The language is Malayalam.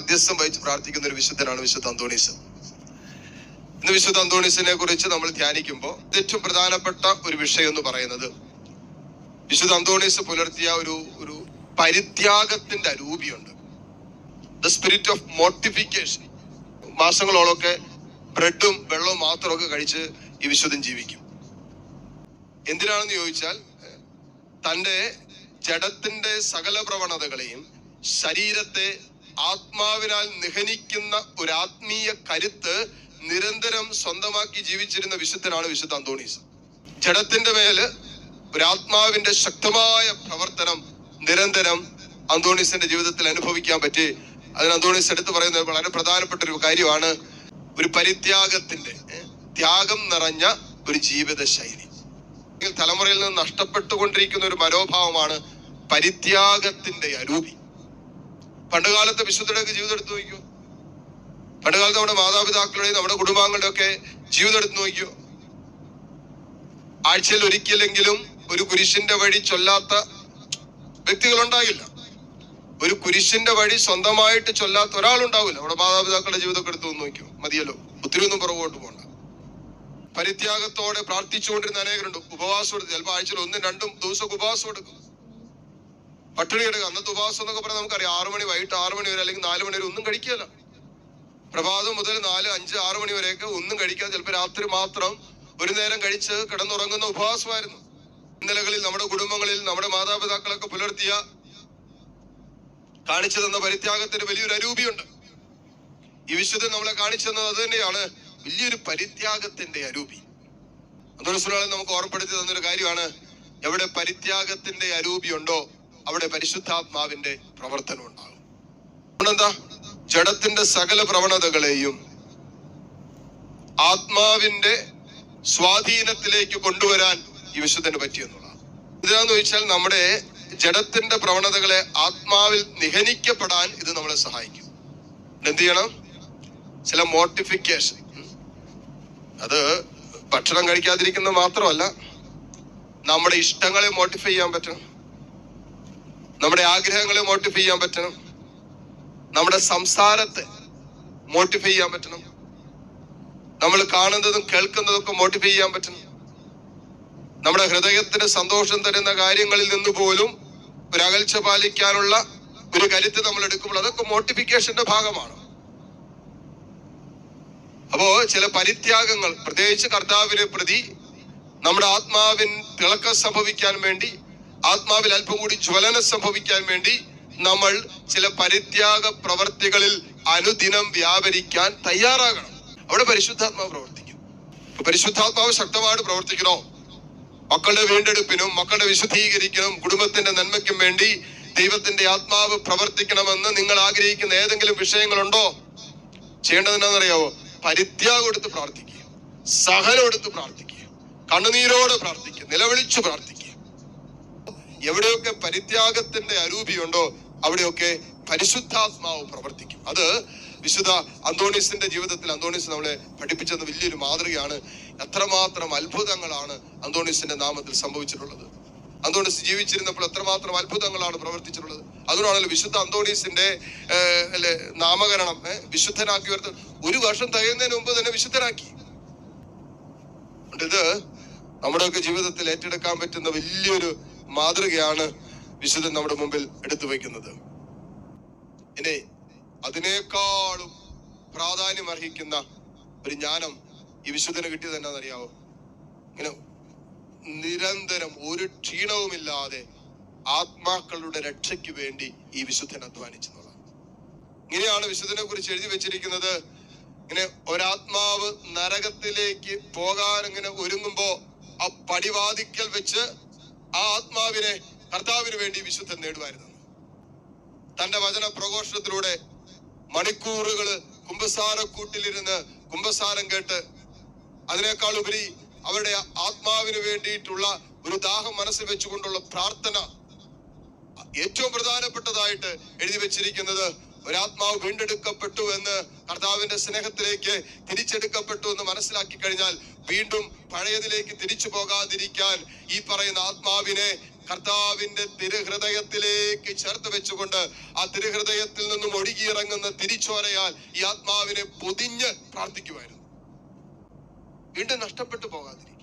മധ്യസ്ഥം വഹിച്ച് പ്രാർത്ഥിക്കുന്ന ഒരു വിശുദ്ധനാണ് വിശുദ്ധ അന്തോണീസ്. ഇന്ന് വിശുദ്ധ അന്തോണീസിനെ കുറിച്ച് നമ്മൾ ധ്യാനിക്കുമ്പോൾ ഏറ്റവും പ്രധാനപ്പെട്ട ഒരു വിഷയം എന്ന് പറയുന്നത് വിശുദ്ധ അന്തോണീസ് പുലർത്തിയ ഒരു ഒരു പരിത്യാഗത്തിന്റെ അരൂപിയുണ്ട് ദ സ്പിരിറ്റ് ഓഫ് മോട്ടിഫിക്കേഷൻ മാസങ്ങളോളൊക്കെ ബ്രെഡും വെള്ളവും മാത്രമൊക്കെ കഴിച്ച് ഈ വിശുദ്ധൻ ജീവിക്കും. എന്തിനാണെന്ന് ചോദിച്ചാൽ തന്റെ ജഡത്തിന്റെ സകല പ്രവണതകളെയും ശരീരത്തെ ആത്മാവിനാൽ നിഹനിക്കുന്ന ഒരു ആത്മീയ കരുത്ത് നിരന്തരം സ്വന്തമാക്കി ജീവിച്ചിരുന്ന വിശുദ്ധനാണ് വിശുദ്ധ അന്തോണീസ്. ജഡത്തിന്റെ മേൽ ഒരു ആത്മാവിന്റെ ശക്തമായ പ്രവർത്തനം നിരന്തരം അന്തോണീസിന്റെ ജീവിതത്തിൽ അനുഭവിക്കാൻ പറ്റി. അതിന് അന്തോണീസ് എടുത്തു പറയുന്നത് വളരെ പ്രധാനപ്പെട്ട ഒരു കാര്യമാണ്. ഒരു പരിത്യാഗത്തിന്റെ ത്യാഗം നിറഞ്ഞ ഒരു ജീവിത ശൈലി തലമുറയിൽ നിന്ന് നഷ്ടപ്പെട്ടുകൊണ്ടിരിക്കുന്ന ഒരു മനോഭാവമാണ് പരിത്യാഗത്തിന്റെ അരൂപി. പണ്ടുകാലത്തെ വിശുദ്ധരുടെയൊക്കെ ജീവിതം എടുത്തു നോക്കിയോ പണ്ടുകാലത്ത് നമ്മുടെ മാതാപിതാക്കളുടെയും നമ്മുടെ കുടുംബാംഗങ്ങളുടെയും ഒക്കെ ജീവിതം എടുത്തു നോക്കിയോ ആഴ്ചയിൽ ഒരിക്കലെങ്കിലും ഒരു കുരിശിന്റെ വഴി ചൊല്ലാത്ത വ്യക്തികൾ ഉണ്ടാകില്ല ഒരു കുരിശിന്റെ വഴി സ്വന്തമായിട്ട് ചൊല്ലാത്ത ഒരാളുണ്ടാവില്ല. നമ്മുടെ മാതാപിതാക്കളുടെ ജീവിതമൊക്കെ എടുത്തു നോക്കിയോ മതിയല്ലോ. ഒത്തിരി ഒന്നും പുറകോട്ട് പോകണ്ട പരിത്യാഗത്തോടെ പ്രാർത്ഥിച്ചുകൊണ്ടിരുന്ന അനേകരുണ്ട്. ഉപവാസം എടുത്ത്. ചിലപ്പോൾ ആഴ്ചയിൽ ഒന്നും രണ്ടും ദിവസമൊക്കെ ഉപവാസം എടുക്കും. പട്ടിണി കിടക്കുക. അന്നത്തെ ഉപവാസം എന്നൊക്കെ പറഞ്ഞാൽ നമുക്കറിയാം. ആറു മണി വൈകിട്ട് ആറു മണി വരെ അല്ലെങ്കിൽ നാല് മണി വരെ ഒന്നും കഴിക്കുകയല്ല. പ്രഭാതം മുതൽ നാല് അഞ്ച് ആറു മണി വരെയൊക്കെ ഒന്നും കഴിക്കാതെ ചിലപ്പോൾ രാത്രി മാത്രം ഒരു നേരം കഴിച്ച് കിടന്നുറങ്ങുന്ന ഉപവാസമായിരുന്നു. ഇന്നലകളിൽ നമ്മുടെ കുടുംബങ്ങളിൽ നമ്മുടെ മാതാപിതാക്കളൊക്കെ പുലർത്തിയ കാണിച്ചു തന്ന പരിത്യാഗത്തിന് വലിയൊരു അരൂപിയുണ്ട്. ഈ വിശുദ്ധൻ നമ്മളെ കാണിച്ചു തന്നത് അത് തന്നെയാണ്. വലിയൊരു പരിത്യാഗത്തിന്റെ അരൂപി. അന്തോണിസ്വലാളെ നമുക്ക് ഓർമ്മപ്പെടുത്തി തന്നൊരു കാര്യമാണ്. എവിടെ പരിത്യാഗത്തിന്റെ അരൂപി ഉണ്ടോ അവിടെ പരിശുദ്ധാത്മാവിന്റെ പ്രവർത്തനം ഉണ്ടാകും. എന്താ ജഡത്തിന്റെ സകല പ്രവണതകളെയും ആത്മാവിന്റെ സ്വാധീനത്തിലേക്ക് കൊണ്ടുവരാൻ ഈ വിശുദ്ധന് പറ്റിയെന്നുള്ളതാണ് ഇതിനാന്ന് ചോദിച്ചാൽ നമ്മുടെ ജഡത്തിന്റെ പ്രവണതകളെ ആത്മാവിൽ നിഹനിക്കപ്പെടാൻ ഇത് നമ്മളെ സഹായിക്കും. എന്ത് ചെയ്യണം? ചില മോട്ടിഫിക്കേഷൻ അത് ഭക്ഷണം കഴിക്കാതിരിക്കുന്നത് മാത്രമല്ല നമ്മുടെ ഇഷ്ടങ്ങളെ മോട്ടിഫൈ ചെയ്യാൻ പറ്റണം. നമ്മുടെ ആഗ്രഹങ്ങളെ മോട്ടിഫൈ ചെയ്യാൻ പറ്റണം. നമ്മുടെ സംസാരത്തെ മോട്ടിഫൈ ചെയ്യാൻ പറ്റണം. നമ്മൾ കാണുന്നതും കേൾക്കുന്നതും ഒക്കെ മോട്ടിഫൈ ചെയ്യാൻ പറ്റണം. നമ്മുടെ ഹൃദയത്തിന് സന്തോഷം തരുന്ന കാര്യങ്ങളിൽ നിന്ന് പോലും ഒരു അകൽച്ച പാലിക്കാനുള്ള ഒരു കരുത്ത് നമ്മൾ എടുക്കുമ്പോൾ അതൊക്കെ മോട്ടിഫിക്കേഷന്റെ ഭാഗമാണ്. അപ്പോ ചില പരിത്യാഗങ്ങൾ പ്രത്യേകിച്ച് കർത്താവിനെ പ്രതി നമ്മുടെ ആത്മാവിൻ തിളക്കം സംഭവിക്കാൻ വേണ്ടി ആത്മാവിൽ അല്പം കൂടി ജ്വലനം സംഭവിക്കാൻ വേണ്ടി നമ്മൾ ചില പരിത്യാഗ പ്രവർത്തികളിൽ അനുദിനം വ്യാപരിക്കാൻ തയ്യാറാകണം. അവിടെ പരിശുദ്ധാത്മാവ് പ്രവർത്തിക്കും. പരിശുദ്ധാത്മാവ് ശക്തമായിട്ട് പ്രവർത്തിക്കണോ? മക്കളുടെ വീണ്ടെടുപ്പിനും മക്കളുടെ വിശുദ്ധീകരിക്കലും കുടുംബത്തിന്റെ നന്മയ്ക്കും വേണ്ടി ദൈവത്തിന്റെ ആത്മാവ് പ്രവർത്തിക്കണമെന്ന് നിങ്ങൾ ആഗ്രഹിക്കുന്ന ഏതെങ്കിലും വിഷയങ്ങളുണ്ടോ? ചെയ്യേണ്ടത് എന്താണെന്നറിയാവോ? പരിത്യാഗം എടുത്ത് പ്രാർത്ഥിക്കുക. സഹനം എടുത്ത് പ്രാർത്ഥിക്കുക. കണ്ണുനീരോട് പ്രാർത്ഥിക്കുക. നിലവിളിച്ചു പ്രാർത്ഥിക്കുക. എവിടെയൊക്കെ പരിത്യാഗത്തിന്റെ അരൂപിയുണ്ടോ അവിടെയൊക്കെ പരിശുദ്ധാത്മാവ് പ്രവർത്തിക്കും. അത് വിശുദ്ധ അന്തോണീസിന്റെ ജീവിതത്തിൽ അന്തോണീസ് നമ്മളെ പഠിപ്പിച്ചത് വലിയൊരു മാതൃകയാണ്. എത്രമാത്രം അത്ഭുതങ്ങളാണ് അന്തോണീസിന്റെ നാമത്തിൽ സംഭവിച്ചിട്ടുള്ളത്. അന്തോണീസ് ജീവിച്ചിരുന്നപ്പോൾ എത്രമാത്രം അത്ഭുതങ്ങളാണ് പ്രവർത്തിച്ചിട്ടുള്ളത്. അതുകൊണ്ടാണല്ലോ വിശുദ്ധ അന്തോണീസിന്റെ അല്ലെ നാമകരണം വിശുദ്ധനാക്കി ഉയർത്ത ഒരു വർഷം തികയുന്നതിന് മുമ്പ് തന്നെ വിശുദ്ധനാക്കി ഇത്? നമ്മുടെയൊക്കെ ജീവിതത്തിൽ ഏറ്റെടുക്കാൻ പറ്റുന്ന വലിയൊരു മാതൃകയാണ് വിശുദ്ധൻ നമ്മുടെ മുമ്പിൽ എടുത്തു വയ്ക്കുന്നത്. ഇനി അതിനേക്കാളും പ്രാധാന്യം അർഹിക്കുന്ന ഒരു ജ്ഞാനം ഈ വിശുദ്ധന് കിട്ടിയത് എന്നാണെന്നറിയാവോ ഇങ്ങനെ നിരന്തരം ഒരു ക്ഷീണവുമില്ലാതെ ആത്മാക്കളുടെ രക്ഷയ്ക്ക് വേണ്ടി ഈ വിശുദ്ധൻ അധ്വാനിച്ചെന്നുള്ളതാണ്. ഇങ്ങനെയാണ് വിശുദ്ധനെ കുറിച്ച് എഴുതി വെച്ചിരിക്കുന്നത്. ഇങ്ങനെ ഒരാത്മാവ് നരകത്തിലേക്ക് പോകാൻ ഇങ്ങനെ ഒരുങ്ങുമ്പോ പടിവാതിക്കൽ വെച്ച് ആ ആത്മാവിനെ കർത്താവിന് വേണ്ടി വിശുദ്ധൻ നേടുമായിരുന്നു. തന്റെ വചന പ്രഘോഷണത്തിലൂടെ മണിക്കൂറുകൾ കുമ്പസാരക്കൂട്ടിലിരുന്ന് കുമ്പസാരം കേട്ട് അതിനേക്കാൾ ഉപരി അവരുടെ ആത്മാവിന് വേണ്ടിയിട്ടുള്ള ഒരു ദാഹം മനസ്സിൽ വെച്ചുകൊണ്ടുള്ള പ്രാർത്ഥന ഏറ്റവും പ്രധാനപ്പെട്ടതായിട്ട് എഴുതി വെച്ചിരിക്കുന്നത് ഒരാത്മാവ് വീണ്ടെടുക്കപ്പെട്ടു എന്ന് കർത്താവിന്റെ സ്നേഹത്തിലേക്ക് തിരിച്ചെടുക്കപ്പെട്ടു എന്ന് മനസ്സിലാക്കി കഴിഞ്ഞാൽ വീണ്ടും പഴയതിലേക്ക് തിരിച്ചു പോകാതിരിക്കാൻ ഈ പറയുന്ന ആത്മാവിനെ കർത്താവിന്റെ തിരുഹൃദയത്തിലേക്ക് ചേർത്ത് വെച്ചുകൊണ്ട് ആ തിരുഹൃദയത്തിൽ നിന്നും ഒഴുകിയിറങ്ങുന്ന തിരിച്ചോരയാൽ ഈ ആത്മാവിനെ പൊതിഞ്ഞ് പ്രാർത്ഥിക്കുമായിരുന്നു വീണ്ടും നഷ്ടപ്പെട്ടു പോകാതിരിക്കും